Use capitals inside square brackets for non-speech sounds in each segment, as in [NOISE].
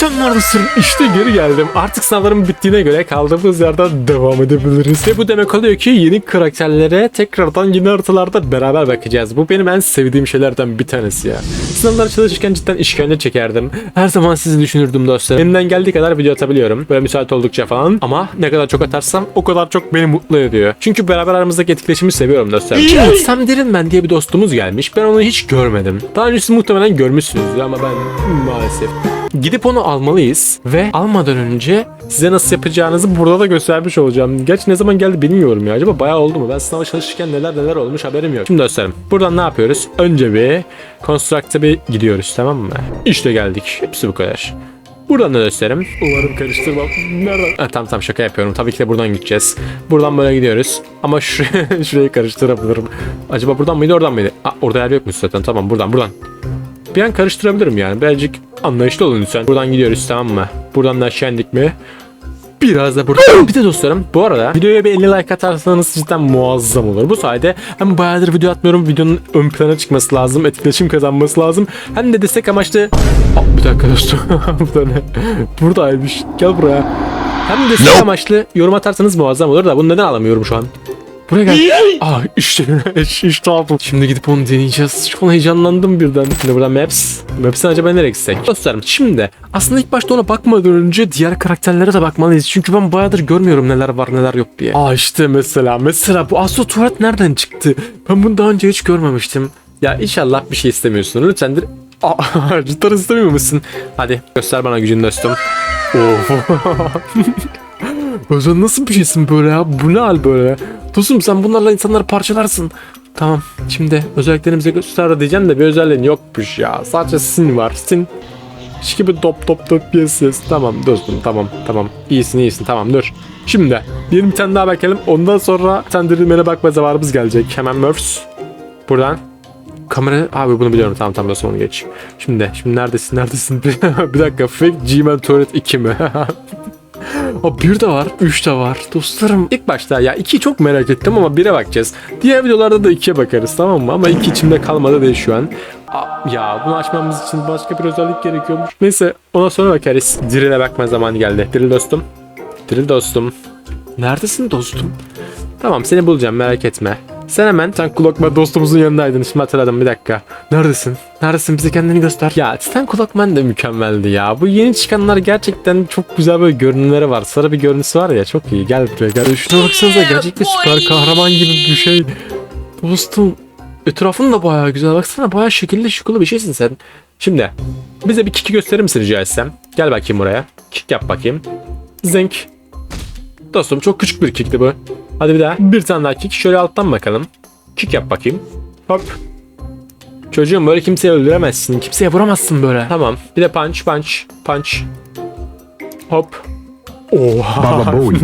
Sen neredesin? İşte geri geldim. Artık sınavlarım bittiğine göre kaldığımız yerden devam edebiliriz. Ve bu demek oluyor ki yeni karakterlere tekrardan yeni haritalarda beraber bakacağız. Bu benim en sevdiğim şeylerden bir tanesi ya. Sınavlara çalışırken cidden işkence çekerdim. Her zaman sizi düşünürdüm dostlar. Elimden geldiği kadar video atabiliyorum. Böyle müsait oldukça falan. Ama ne kadar çok atarsam o kadar çok beni mutlu ediyor. Çünkü beraber aramızdaki etkileşimi seviyorum dostlar. Şimdi Sam Derinmen diye bir dostumuz gelmiş. Ben onu hiç görmedim. Daha önce siz muhtemelen görmüşsünüzdür ama ben maalesef. Gidip onu almalıyız ve almadan önce size nasıl yapacağınızı burada da göstermiş olacağım. Gerçi ne zaman geldi bilmiyorum ya. Acaba bayağı oldu mu? Ben sınava çalışırken neler neler olmuş haberim yok. Şimdi göstereyim. Buradan ne yapıyoruz? Önce bir Construct'a bir gidiyoruz tamam mı? İşte geldik. Hepsi bu kadar. Buradan da göstereyim. Umarım karıştırmam. Nereden? Ha, tamam tamam şaka yapıyorum. Tabii ki de buradan gideceğiz. Buradan böyle gidiyoruz. Ama [LAUGHS] şurayı, şurayı karıştırabilirim. Acaba buradan mıydı oradan mıydı? Aa, orada yer yokmuş zaten. Tamam buradan buradan. Bir an karıştırabilirim yani. Birazcık anlayışlı olun lütfen. Buradan gidiyoruz tamam mı? Buradan da aşağı indik mi? Biraz da burada. bir de dostlarım bu arada videoya bir 50 like atarsanız cidden muazzam olur. Bu sayede hem bayağıdır video atmıyorum videonun ön plana çıkması lazım. Etkileşim kazanması lazım. Hem de destek amaçlı... Aa, bir dakika dostum. [LAUGHS] bu da ne? Buradaymış. Gel buraya. Hem de destek amaçlı yorum atarsanız muazzam olur da bunu neden alamıyorum şu an? Buraya gel. Ah işte [LAUGHS] işte aldım. Şimdi gidip onu deneyeceğiz. Çok heyecanlandım birden. Şimdi buradan Maps. Maps'ten acaba nereye gitsek? Dostlarım şimdi aslında ilk başta ona bakmadan önce diğer karakterlere de bakmalıyız. Çünkü ben bayağıdır görmüyorum neler var neler yok diye. Aa işte mesela mesela bu Astro Tuvalet nereden çıktı? Ben bunu daha önce hiç görmemiştim. Ya inşallah bir şey istemiyorsun. Lütfen dir- Aa, [LAUGHS] cidden istemiyor musun? Hadi göster bana gücünü dostum. Of. [LAUGHS] Özan nasıl bir şeysin böyle ya? Bu ne hal böyle? Dostum sen bunlarla insanları parçalarsın. Tamam şimdi özelliklerimize göster diyeceğim de bir özelliğin yokmuş ya. Sadece sin var. Sin Şiş gibi top top top yes yes. Tamam dostum tamam tamam. İyisin iyisin tamam dur. Şimdi bir tane daha bakalım. Ondan sonra sendirilmene bakma zamanımız gelecek. Hemen Murphs. Buradan. Kamera abi bunu biliyorum tamam tamam dostum onu geç. Şimdi şimdi neredesin neredesin? [LAUGHS] bir dakika fake Gmail Tuvalet 2 mi? [LAUGHS] O bir de var, üç de var. Dostlarım ilk başta ya iki çok merak ettim ama bire bakacağız. Diğer videolarda da ikiye bakarız tamam mı? Ama iki içimde kalmadı değil şu an. Aa, ya bunu açmamız için başka bir özellik gerekiyormuş. Neyse ona sonra bakarız. Drill'e bakma zamanı geldi. Drill dostum. Drill dostum. Neredesin dostum? Tamam seni bulacağım merak etme. Sen hemen Titan Kulakman dostumuzun yanındaydın. Şimdi hatırladım bir dakika. Neredesin? Neredesin? Bize kendini göster. Ya Titan Kulakman da mükemmeldi ya. Bu yeni çıkanlar gerçekten çok güzel böyle görünümleri var. Sarı bir görüntüsü var ya çok iyi. Gel buraya gel. Şuna baksanıza gerçekten süper kahraman gibi bir şey. Dostum etrafın da bayağı güzel. Baksana bayağı şekilli şukulu bir şeysin sen. Şimdi bize bir kiki gösterir misin rica etsem? Gel bakayım buraya. Kick yap bakayım. Zink. Dostum çok küçük bir kickti bu. Hadi bir daha. Bir tane daha kick. Şöyle alttan bakalım. Kick yap bakayım. Hop. Çocuğum böyle kimseyi öldüremezsin. Kimseye vuramazsın böyle. Tamam. Bir de punch punch punch. Hop. Oha. Baba [LAUGHS]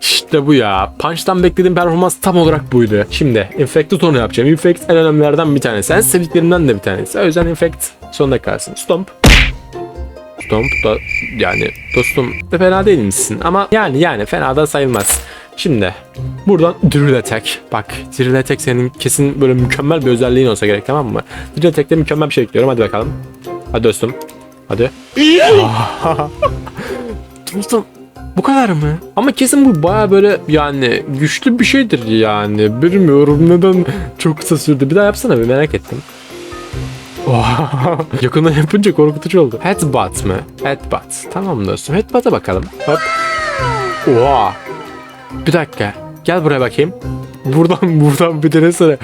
işte bu ya. Punch'tan beklediğim performans tam olarak buydu. Şimdi Infected onu yapacağım. Infect en önemlilerden bir tanesi. En sevdiklerimden de bir tanesi. O yüzden Infect sonunda kalsın. Stomp. Stomp da yani dostum da fena değil misin? Ama yani yani fena da sayılmaz. Şimdi buradan Drill Attack. Bak Drill Attack senin kesin böyle mükemmel bir özelliğin olsa gerek tamam mı? Drill Attack'te mükemmel bir şey bekliyorum. Hadi bakalım. Hadi dostum. Hadi. [LAUGHS] dostum bu kadar mı? Ama kesin bu baya böyle yani güçlü bir şeydir yani. Bilmiyorum neden çok kısa sürdü. Bir daha yapsana bir merak ettim. [LAUGHS] Yakından yapınca korkutucu oldu. Headbutt mı? Headbutt. Tamam dostum. Headbutt'a bakalım. Hop. Oha. Bir dakika. Gel buraya bakayım. Buradan [LAUGHS] buradan bir denesene.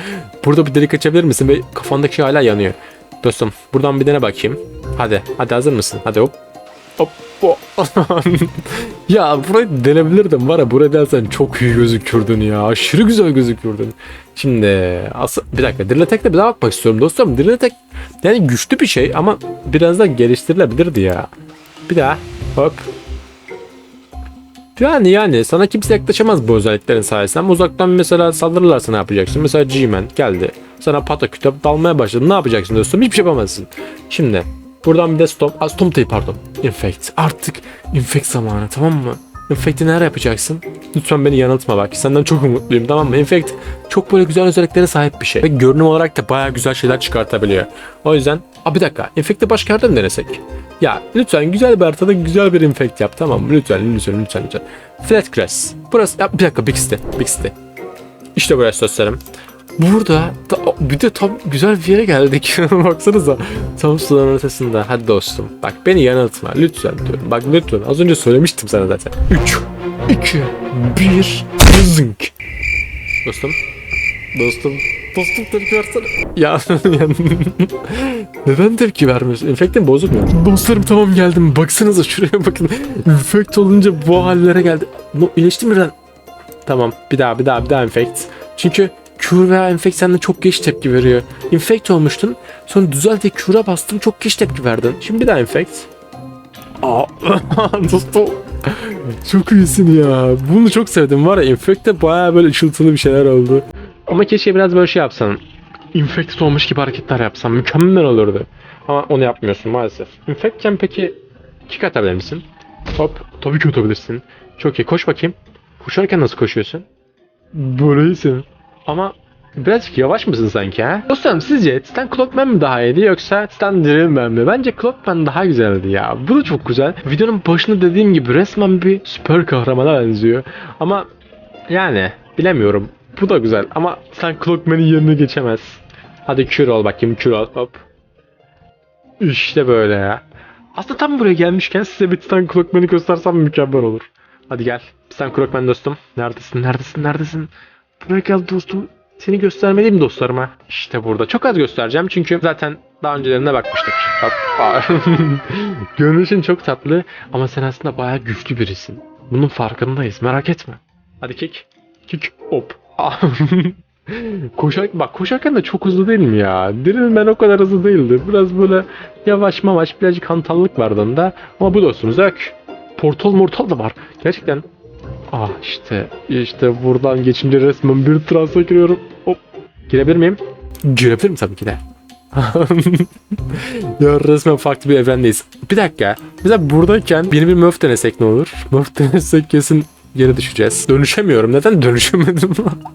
Burada bir delik açabilir misin? Ve kafandaki şey hala yanıyor. Dostum buradan bir dene bakayım. Hadi. Hadi hazır mısın? Hadi hop. Hop. [LAUGHS] ya burayı denebilirdim var ya buraya dersen çok iyi gözükürdün ya. Aşırı güzel gözükürdün. Şimdi asıl bir dakika Drillatek'te bir daha bakmak istiyorum dostum. Drillatek yani güçlü bir şey ama biraz da geliştirilebilirdi ya. Bir daha hop. Yani yani sana kimse yaklaşamaz bu özelliklerin sayesinde. Ama uzaktan mesela saldırırlarsa ne yapacaksın? Mesela G-Man geldi. Sana pataküte dalmaya başladı. Ne yapacaksın dostum? Hiçbir şey yapamazsın. Şimdi buradan bir de stop. Aa, stop değil pardon. Infect. Artık infect zamanı tamam mı? Infect'i nerede yapacaksın? Lütfen beni yanıltma bak. Senden çok umutluyum tamam mı? Infect çok böyle güzel özelliklere sahip bir şey. Ve görünüm olarak da baya güzel şeyler çıkartabiliyor. O yüzden... Aa bir dakika. Infect'i başka yerde mi denesek? Ya lütfen güzel bir haritada güzel bir infect yap tamam mı? Lütfen lütfen lütfen lütfen. Flat grass. Burası ya bir dakika Bix'ti. Bix'ti. İşte burası dostlarım. Burada da, bir de tam güzel bir yere geldik. [LAUGHS] Baksanıza. Tam suların ortasında. Hadi dostum. Bak beni yanıltma. Lütfen diyorum. Bak lütfen. Az önce söylemiştim sana zaten. 3, 2, 1, zınk. Dostum. Dostum. Dostum tepki versene. Ya, [LAUGHS] neden tepki vermiyorsun? Infektin bozuk mu? Dostlarım tamam geldim. Baksanıza şuraya bakın. Infekt olunca bu hallere geldi. No, iyileşti mi lan? Tamam bir daha bir daha bir daha infect. Çünkü Cure veya infect sende çok geç tepki veriyor. Infect olmuştun. Sonra düzel diye Cure'a bastım çok geç tepki verdin. Şimdi bir daha infect. Aa, [LAUGHS] dostum. Çok iyisin ya. Bunu çok sevdim var ya infect'te baya böyle ışıltılı bir şeyler oldu. Ama keşke biraz böyle şey yapsan. Infected olmuş gibi hareketler yapsan mükemmel olurdu. Ama onu yapmıyorsun maalesef. Infectken peki kick atabilir misin? Hop. Tabii ki atabilirsin. Çok iyi. Koş bakayım. Koşarken nasıl koşuyorsun? Böyle iyisin. Ama birazcık yavaş mısın sanki ha? Dostum sizce Titan Clockman mi daha iyiydi yoksa Titan Drillman mi? Bence Clockman daha güzeldi ya. Bu da çok güzel. Videonun başında dediğim gibi resmen bir süper kahramana benziyor. Ama yani bilemiyorum. Bu da güzel ama sen Clockman'in yerine geçemez. Hadi kür ol bakayım kür ol hop. İşte böyle ya. Aslında tam buraya gelmişken size bir Titan Clockman'i göstersem mükemmel olur. Hadi gel. Titan Clockman dostum. Neredesin neredesin neredesin? Buraya gel dostum. Seni göstermeliyim dostlarıma. İşte burada. Çok az göstereceğim çünkü zaten daha öncelerine bakmıştık. [LAUGHS] Görünüşün çok tatlı ama sen aslında bayağı güçlü birisin. Bunun farkındayız merak etme. Hadi kick. Kick hop. [LAUGHS] Koşar, bak koşarken de çok hızlı değil mi ya? Diril ben o kadar hızlı değildi. Biraz böyle yavaş mavaş birazcık hantallık vardı onda. Ama bu dostunuz ök. Portal mortal da var. Gerçekten. Ah işte işte buradan geçince resmen bir transa giriyorum. Hop. Girebilir miyim? Girebilirim tabii ki de. [LAUGHS] ya resmen farklı bir evrendeyiz. Bir dakika. Mesela buradayken yeni bir Murph denesek ne olur? Murph denesek kesin geri düşeceğiz. Dönüşemiyorum. Neden dönüşemedim?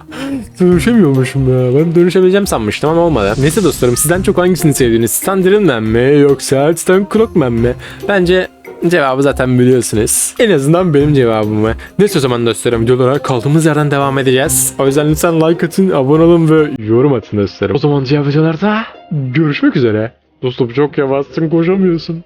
[LAUGHS] Dönüşemiyormuşum ya. Ben dönüşebileceğim sanmıştım ama olmadı. Neyse dostlarım sizden çok hangisini sevdiğiniz? Titan Drillman mi yoksa Titan Clockman mi? Bence cevabı zaten biliyorsunuz. En azından benim cevabımı. Neyse o zaman dostlarım videolara kaldığımız yerden devam edeceğiz. O yüzden lütfen like atın, abone olun ve yorum atın dostlarım. O zaman diğer videolarda görüşmek üzere. Dostum çok yavaşsın koşamıyorsun.